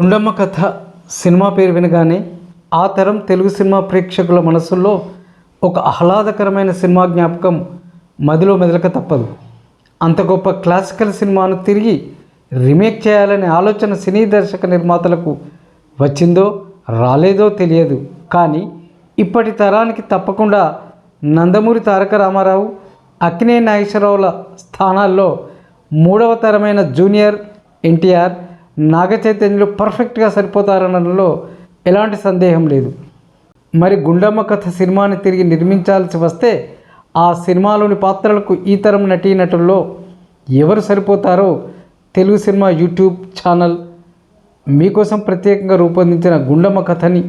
ఉండమ్మ కథ సినిమా పేరు వినగానే ఆ తరం తెలుగు సినిమా ప్రేక్షకుల మనసుల్లో ఒక ఆహ్లాదకరమైన సినిమా జ్ఞాపకం మదిలో మెదలక తప్పదు. అంత గొప్ప క్లాసికల్ సినిమాను తిరిగి రీమేక్ చేయాలనే ఆలోచన సినీ దర్శక నిర్మాతలకు వచ్చిందో రాలేదో తెలియదు. కానీ ఇప్పటి తరానికి తప్పకుండా నందమూరి తారక రామారావు అక్కినే నాగేశ్వరరావుల స్థానాల్లో మూడవ తరమైన జూనియర్ ఎన్టీఆర్ నాగ చైతన్యులు పర్ఫెక్ట్గా సరిపోతారనడంలో ఎలాంటి సందేహం లేదు. మరి గుండమ్మ కథ సినిమాని తిరిగి నిర్మించాల్సి వస్తే ఆ సినిమాలోని పాత్రలకు ఈ తరం నటీనటుల్లో ఎవరు సరిపోతారో తెలుగు సినిమా యూట్యూబ్ ఛానల్ మీకోసం ప్రత్యేకంగా రూపొందించిన గుండమ్మ కథని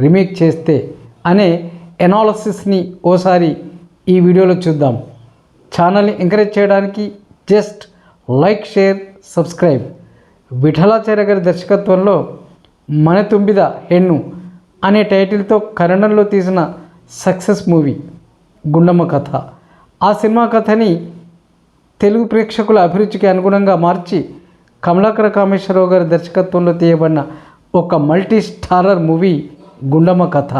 రీమేక్ చేస్తే అనే ఎనాలసిస్ని ఓసారి ఈ వీడియోలో చూద్దాం. ఛానల్ని ఎంకరేజ్ చేయడానికి just like share subscribe. Vithalacharya గారి దర్శకత్వంలో మన తుంబిద హెన్ను అనే టైటిల్తో కన్నడంలో తీసిన సక్సెస్ మూవీ గుండమ్మ కథ. ఆ సినిమా కథని తెలుగు ప్రేక్షకుల అభిరుచికి అనుగుణంగా మార్చి కమలాకర కామేశ్వరరావు గారి దర్శకత్వంలో తీయబడిన ఒక మల్టీ స్టారర్ మూవీ గుండమ్మ కథ.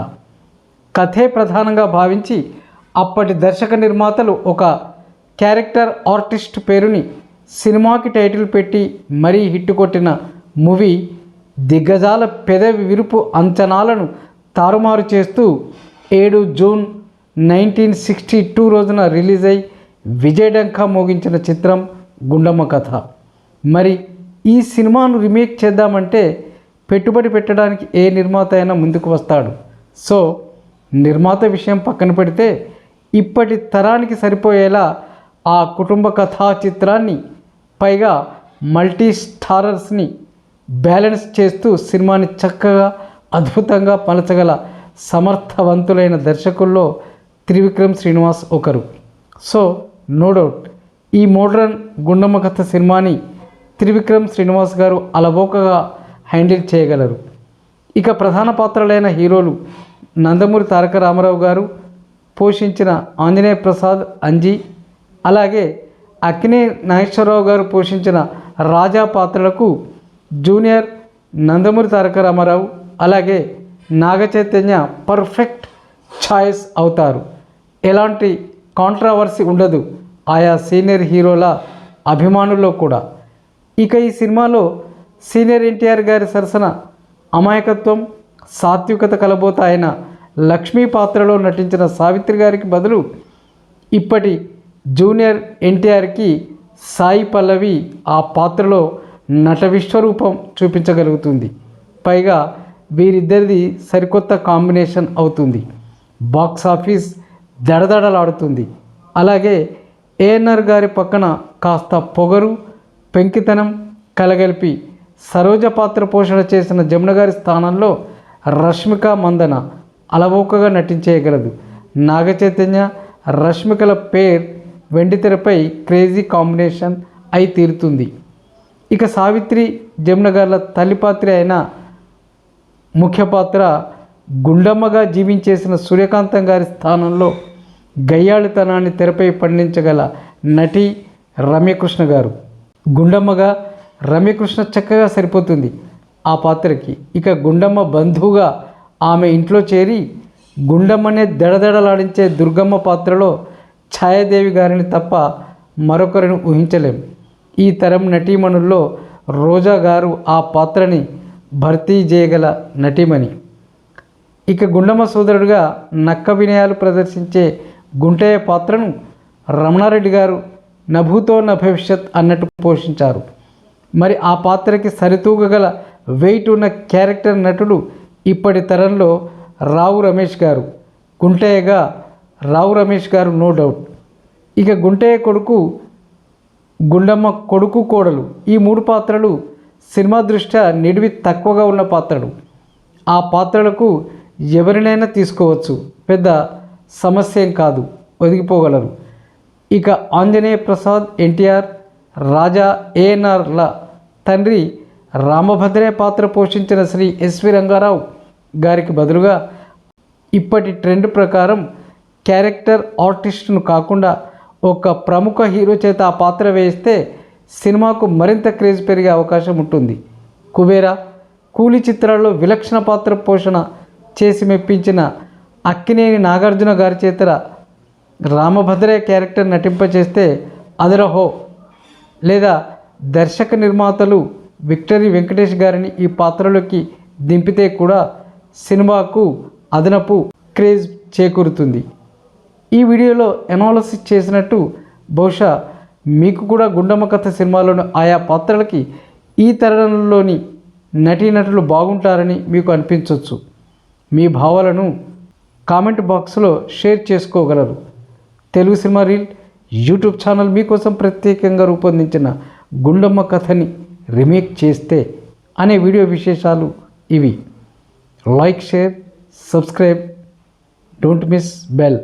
కథే ప్రధానంగా భావించి అప్పటి దర్శక నిర్మాతలు ఒక క్యారెక్టర్ ఆర్టిస్ట్ పేరుని సినిమాకి టైటిల్ పెట్టి మరీ హిట్ కొట్టిన మూవీ దిగ్గజాల పెదవి విరుపు అంచనాలను తారుమారు చేస్తూ ఏడు జూన్ నైన్టీన్ సిక్స్టీ టూ రోజున రిలీజ్ అయి విజయడంకా మోగించిన చిత్రం గుండమ్మ కథ. మరి ఈ సినిమాను రీమేక్ చేద్దామంటే పెట్టుబడి పెట్టడానికి ఏ నిర్మాత అయినా ముందుకు వస్తాడు. సో నిర్మాత విషయం పక్కన పెడితే ఇప్పటి తరానికి సరిపోయేలా ఆ కుటుంబ కథా చిత్రాన్ని పైగా మల్టీ స్టారర్స్ని బ్యాలెన్స్ చేస్తూ సినిమాని చక్కగా అద్భుతంగా పలచగల సమర్థవంతులైన దర్శకుల్లో త్రివిక్రమ్ శ్రీనివాస్ ఒకరు. సో నో డౌట్ ఈ మోడ్రన్ గుండమ్మ కథ సినిమాని త్రివిక్రమ్ శ్రీనివాస్ గారు అలవోకగా హ్యాండిల్ చేయగలరు. ఇక ప్రధాన పాత్రలైన హీరోలు నందమూరి తారక రామారావు గారు పోషించిన ఆంజనేయ ప్రసాద్ అంజీ అలాగే అక్కినే నాగేశ్వరరావు గారు పోషించిన రాజా పాత్రలకు జూనియర్ నందమూరి తారక రామారావు అలాగే నాగచైతన్య పర్ఫెక్ట్ ఛాయిస్ అవుతారు. ఎలాంటి కాంట్రావర్సీ ఉండదు. ఆయా సీనియర్ హీరోల అభిమానుల్లో కూడా. ఇక ఈ సినిమాలో సీనియర్ ఎన్టీఆర్ గారి సరసన అమాయకత్వం సాత్వికత కలబోత ఆయన లక్ష్మీ పాత్రలో నటించిన సావిత్రి గారికి బదులు ఇప్పటి జూనియర్ ఎన్టీఆర్కి సాయి పల్లవి ఆ పాత్రలో నట విశ్వరూపం చూపించగలుగుతుంది. పైగా వీరిద్దరిది సరికొత్త కాంబినేషన్ అవుతుంది. బాక్స్ ఆఫీస్ దడదడలాడుతుంది. అలాగే ఏఎన్ఆర్ గారి పక్కన కాస్త పొగరు పెంకితనం కలగలిపి సరోజ పాత్ర పోషణ చేసిన జమున గారి స్థానంలో రష్మిక మందన అలవోకగా నటించేయగలదు. నాగ చైతన్య రష్మికల పేర్ వెండితెరపై క్రేజీ కాంబినేషన్ అయి తీరుతుంది. ఇక సావిత్రి జమునగర్ల తల్లి పాత్ర అయిన ముఖ్య పాత్ర గుండమ్మగా జీవించేసిన సూర్యకాంతం గారి స్థానంలో గయ్యాళితనాన్ని తెరపై పండించగల నటి రమ్యకృష్ణ గారు. గుండమ్మగా రమ్యకృష్ణ చక్కగా సరిపోతుంది ఆ పాత్రకి. ఇక గుండమ్మ బంధువుగా ఆమె ఇంట్లో చేరి గుండమ్మనే దడదడలాడించే దుర్గమ్మ పాత్రలో ఛాయాదేవి గారిని తప్ప మరొకరిని ఊహించలేం. ఈ తరం నటీమణుల్లో రోజా గారు ఆ పాత్రని భర్తీ చేయగల నటీమణి. ఇక గుండమ్మ సోదరుడుగా నక్క వినయాలు ప్రదర్శించే గుంటయ్య పాత్రను రమణారెడ్డి గారు నభూతో న భవిష్యత్ అన్నట్టు పోషించారు. మరి ఆ పాత్రకి సరితూగగల వెయిట్ ఉన్న క్యారెక్టర్ నటుడు ఇప్పటి తరంలో రావు రమేష్ గారు. గుంటయ్యగా రావు రమేష్ గారు నో డౌట్. ఇక గుంటయ్య కొడుకు గుండమ్మ కొడుకు కోడలు ఈ మూడు పాత్రలు సినిమా దృష్ట్యా నిడివి తక్కువగా ఉన్న పాత్రలు. ఆ పాత్రలకు ఎవరినైనా తీసుకోవచ్చు. పెద్ద సమస్య ఏం కాదు. ఒదిగిపోగలరు. ఇక ఆంజనేయ ప్రసాద్ ఎన్టీఆర్ రాజా ఏఎన్ఆర్ల తండ్రి రామభద్రయ్య పాత్ర పోషించిన శ్రీ ఎస్వి రంగారావు గారికి బదులుగా ఇప్పటి ట్రెండ్ ప్రకారం క్యారెక్టర్ ఆర్టిస్ట్ను కాకుండా ఒక ప్రముఖ హీరో చేత ఆ పాత్ర వేయిస్తే సినిమాకు మరింత క్రేజ్ పెరిగే అవకాశం ఉంటుంది. కుబేరా కూలి చిత్రాల్లో విలక్షణ పాత్ర పోషణ చేసి మెప్పించిన అక్కినేని నాగార్జున గారి చేత రామభద్రయ్య క్యారెక్టర్ నటింపచేస్తే అదరహో లేదా దర్శక నిర్మాతలు విక్టరీ వెంకటేష్ గారిని ఈ పాత్రలోకి దింపితే కూడా సినిమాకు అదనపు క్రేజ్ చేకూరుతుంది. ఈ వీడియోలో ఎనాలసిస్ చేసినట్టు బహుశా మీకు కూడా గుండమ్మ కథ సినిమాలోని ఆయా పాత్రలకి ఈ తరుణంలోని నటీనటులు బాగుంటారని మీకు అనిపించవచ్చు మీ భావాలను కామెంట్ బాక్స్లో షేర్ చేసుకోగలరు. Telugu cinema reel YouTube channel మీకోసం ప్రత్యేకంగా రూపొందించిన గుండమ్మ కథని రీమేక్ చేస్తే అనే వీడియో విశేషాలు ఇవి. Like share subscribe. Don't miss bell.